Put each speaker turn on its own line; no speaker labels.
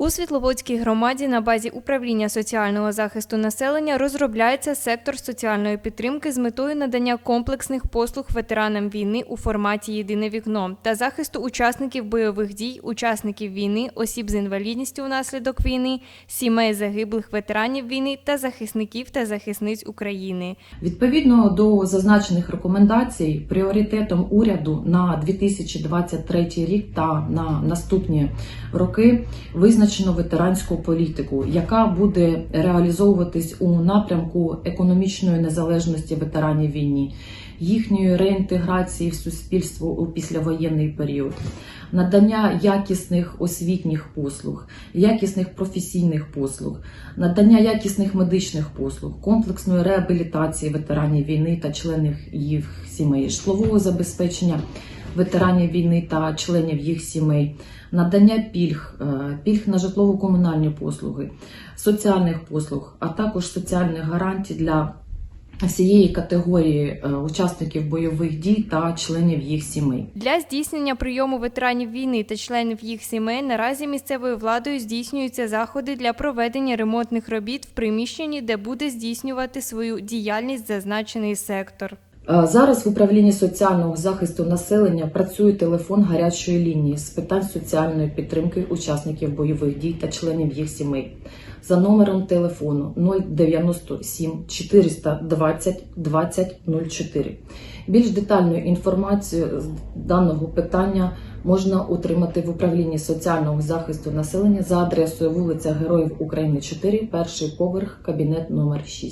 У Світловодській громаді на базі управління соціального захисту населення розробляється сектор соціальної підтримки з метою надання комплексних послуг ветеранам війни у форматі Єдине вікно та захисту учасників бойових дій, учасників війни, осіб з інвалідністю внаслідок війни, сімей загиблих ветеранів війни та захисників та захисниць України.
Відповідно до зазначених рекомендацій, пріоритетом уряду на 2023 рік та на наступні роки визначено ветеранську політику, яка буде реалізовуватись у напрямку економічної незалежності ветеранів війни, їхньої реінтеграції в суспільство у післявоєнний період, надання якісних освітніх послуг, якісних професійних послуг, надання якісних медичних послуг, комплексної реабілітації ветеранів війни та членів їх сімей, житлового забезпечення ветеранів війни та членів їх сімей, надання пільг, е, пільг на житлово-комунальні послуги, соціальних послуг, а також соціальних гарантій для всієї категорії е, учасників бойових дій та членів їх сімей.
Для здійснення прийому ветеранів війни та членів їх сімей наразі місцевою владою здійснюються заходи для проведення ремонтних робіт в приміщенні, де буде здійснювати свою діяльність зазначений сектор.
Е, Зараз в управлінні соціального захисту населення працює телефон гарячої лінії з питань соціальної підтримки учасників бойових дій та членів їх сімей за номером телефону 097 420 20 04. Більш детальну інформацію з даного питання можна отримати в управлінні соціального захисту населення за адресою вулиця Героїв України 4, перший поверх, кабінет номер 6.